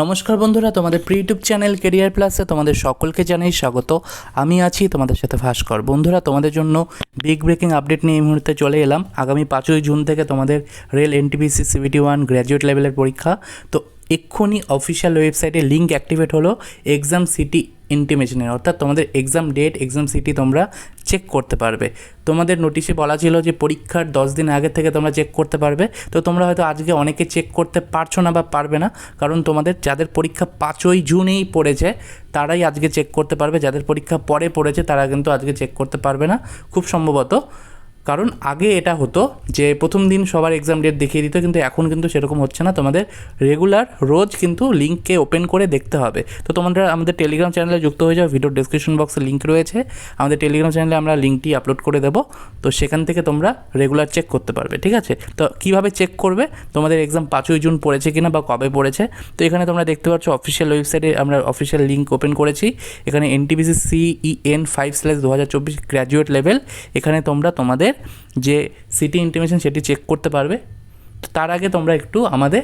নমস্কার বন্ধুরা, তোমাদের প্রি ইউটিউব চ্যানেল কেরিয়ার প্লাসে তোমাদের সকলকে জানাই স্বাগত। আমি আছি তোমাদের সাথে ভাস্কর। বন্ধুরা, তোমাদের জন্য বিগ ব্রেকিং আপডেট নিয়ে এই মুহূর্তে চলে এলাম। আগামী পাঁচই জুন থেকে তোমাদের rail NTPC CBT one graduate লেভেলের পরীক্ষা। তো এক্ষুনি অফিসিয়াল ওয়েবসাইটে লিঙ্ক অ্যাক্টিভেট হলো। এক্সাম সিটি ইন্টিমেশনের অর্থাৎ তোমাদের এক্সাম ডেট এক্সাম সিটি তোমরা চেক করতে পারবে। তোমাদের নোটিশে বলা ছিল যে পরীক্ষার দশ দিন আগে থেকে তোমরা চেক করতে পারবে। তো তোমরা হয়তো আজকে অনেকে চেক করতে পারছ না বা পারবে না, কারণ তোমাদের যাদের পরীক্ষা পাঁচই জুনেই পড়েছে, তারাই আজকে চেক করতে পারবে। যাদের পরীক্ষা পরে পড়েছে, তারা কিন্তু আজকে চেক করতে পারবে না। খুব সম্ভবত কারণ আগে এটা হতো যে প্রথম দিন সবার এক্সাম ডেট দেখিয়ে দিত, কিন্তু এখন কিন্তু সেরকম হচ্ছে না। তোমাদের রেগুলার রোজ কিন্তু লিঙ্ককে ওপেন করে দেখতে হবে। তো তোমরা আমাদের টেলিগ্রাম চ্যানেলে যুক্ত হয়ে যাও ভিডিও ডিসক্রিপশন বক্সে লিঙ্ক রয়েছে। আমাদের টেলিগ্রাম চ্যানেলে আমরা লিঙ্কটি আপলোড করে দেবো। তো সেখান থেকে তোমরা রেগুলার চেক করতে পারবে, ঠিক আছে? তো কীভাবে চেক করবে? তোমাদের এক্সাম পাঁচই জুন পড়েছে কিনা বা কবে পড়েছে? তো এখানে তোমরা দেখতে পাচ্ছ অফিসিয়াল ওয়েবসাইটে আমরা অফিসিয়াল লিঙ্ক ওপেন করেছি। এখানে এনটিপিসি সিইএন ফাইভ স্ল্যাশ দু হাজার চব্বিশ গ্র্যাজুয়েট লেভেল এখানে তোমরা তোমাদের যে সিটি ইন্টিমেশন সেটি চেক করতে পারবে। তো তার আগে তোমরা একটু আমাদের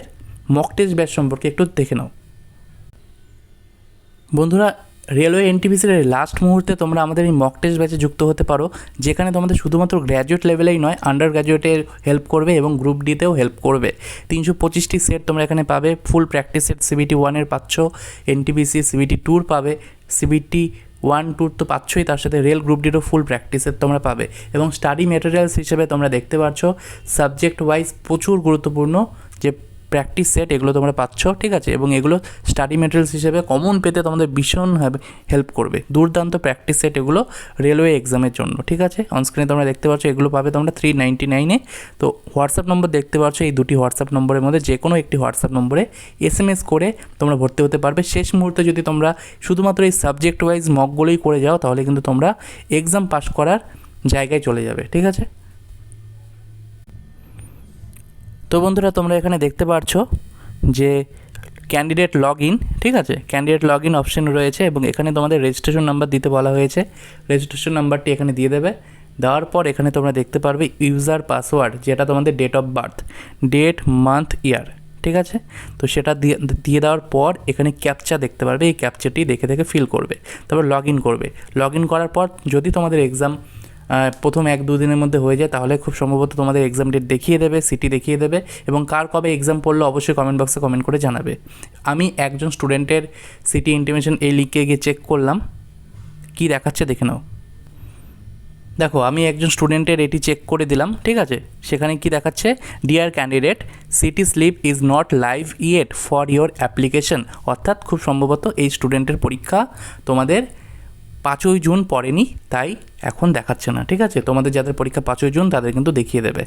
মক টেস্ট ব্যাচ সম্পর্কে একটু দেখে নাও। বন্ধুরা রেলওয়ে এনটিপিসির লাস্ট মুহূর্তে তোমরা আমাদের এই মক টেস্ট ব্যাচে যুক্ত হতে পারো, যেখানে তোমাদের শুধুমাত্র গ্র্যাজুয়েট লেভেলেই নয় আন্ডার গ্র্যাজুয়েটের হেল্প করবে এবং গ্রুপ ডিতেও হেল্প করবে। তিনশো পঁচিশটি সেট তোমরা এখানে পাবে ফুল প্র্যাকটিস সেট সিবিটি ওয়ানের পাচ্ছ এনটিপিসি সিবিটি টুর পাবে সিবিটি ওয়ান টুর তো পাচ্ছই, তার সাথে রেল গ্রুপ ডিরও ফুল প্র্যাকটিসের তোমরা পাবে। এবং স্টাডি মেটেরিয়ালস হিসেবে তোমরা দেখতে পাচ্ছ সাবজেক্ট ওয়াইজ প্রচুর গুরুত্বপূর্ণ যে প্র্যাকটিস সেট এগুলো তোমরা পাচ্ছ, ঠিক আছে? এবং এগুলো স্টাডি মেটেরিয়ালস হিসেবে কমন পেতে তোমাদের ভীষণভাবে হেল্প করবে। দুর্দান্ত প্র্যাকটিস সেট এগুলো রেলওয়ে এক্সামের জন্য, ঠিক আছে? অনস্ক্রিনে তোমরা দেখতে পাচ্ছ, এগুলো পাবে তোমরা থ্রি নাইনটি নাইনে তো হোয়াটসঅ্যাপ নম্বর দেখতে পাচ্ছ, এই দুটি হোয়াটসঅ্যাপ নম্বরের মধ্যে যে কোনো একটি হোয়াটসঅ্যাপ নম্বরে এস এম এস করে তোমরা ভর্তি হতে পারবে। শেষ মুহূর্তে যদি তোমরা শুধুমাত্র এই সাবজেক্ট ওয়াইজ মকগুলোই করে যাও, তাহলে কিন্তু তোমরা এক্সাম পাস করার জায়গায় চলে যাবে, ঠিক আছে? তো বন্ধুরা, তোমরা এখানে দেখতে পাচ্ছো যে ক্যান্ডিডেট লগ ইন ঠিক আছে? ক্যান্ডিডেট লগ ইন অপশন রয়েছে এবং এখানে তোমাদের রেজিস্ট্রেশন নাম্বার দিতে বলা হয়েছে। রেজিস্ট্রেশন নাম্বারটি এখানে দিয়ে দেবে। দেওয়ার পর এখানে তোমরা দেখতে পারবে ইউজার পাসওয়ার্ড যেটা তোমাদের date of birth date month year ঠিক আছে? তো সেটা দিয়ে দিয়ে দেওয়ার পর এখানে ক্যাপচা দেখতে পারবে। এই ক্যাপচাটি দেখে দেখে ফিল করবে, তারপর লগ ইন করবে। লগ ইন করার পর যদি তোমাদের এক্সাম প্রথম এক দু দিনের মধ্যে হয়ে যায়, তাহলে খুব সম্ভবত তোমাদের এক্সাম ডেট দেখিয়ে দেবে সিটি দেখিয়ে দেবে এবং কার কবে এক্সাম পড়ল অবশ্যই কমেন্ট বক্সে কমেন্ট করে জানাবে। আমি একজন স্টুডেন্টের সিটি ইন্টিমেশন এই লিখে গিয়ে চেক করলাম, কি দেখাচ্ছে দেখে নাও। দেখো, আমি একজন স্টুডেন্টের এটি চেক করে দিলাম, ঠিক আছে? সেখানে কি দেখাচ্ছে? Dear candidate city slip is not live yet for your application অর্থাৎ খুব সম্ভবত এই স্টুডেন্টের পরীক্ষা তোমাদের পাঁচই জুন পড়েনি, তাই এখন দেখাচ্ছে না, ঠিক আছে? তোমাদের যাদের পরীক্ষা পাঁচই জুন, তাদের কিন্তু দেখিয়ে দেবে।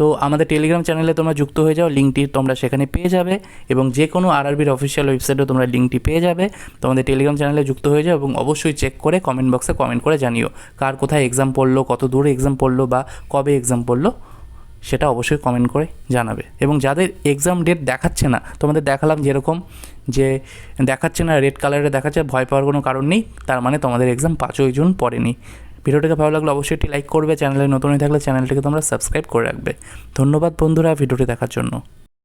তো আমাদের টেলিগ্রাম চ্যানেলে তোমরা যুক্ত হয়ে যাও লিঙ্কটি তোমরা সেখানে পেয়ে যাবে এবং যে কোনো আরআরবির অফিসিয়াল ওয়েবসাইটেও তোমরা লিঙ্কটি পেয়ে যাবে। তোমাদের টেলিগ্রাম চ্যানেলে যুক্ত হয়ে যাও এবং অবশ্যই চেক করে কমেন্ট বক্সে কমেন্ট করে জানিও, কার কোথায় এক্সাম পড়ল, কত দূরে এক্সাম পড়ল বা কবে এক্সাম পড়ল। সেটা অবশ্যই কমেন্ট করে জানাবে। এবং যাদের এক্সাম ডেট দেখাচ্ছে না, তোমাদের দেখালাম যেরকম যে দেখাচ্ছে না রেড কালারে দেখাচ্ছে, ভয় পাওয়ার কোনো কারণ নেই, তার মানে তোমাদের এক্সাম পাঁচই জুন পড়েনি। ভিডিওটাকে ভালো লাগলে অবশ্যই একটি লাইক করবে, চ্যানেলে নতুন হয়ে থাকলে চ্যানেলটিকে তোমরা সাবস্ক্রাইব করে রাখবে। ধন্যবাদ বন্ধুরা ভিডিওটি দেখার জন্য।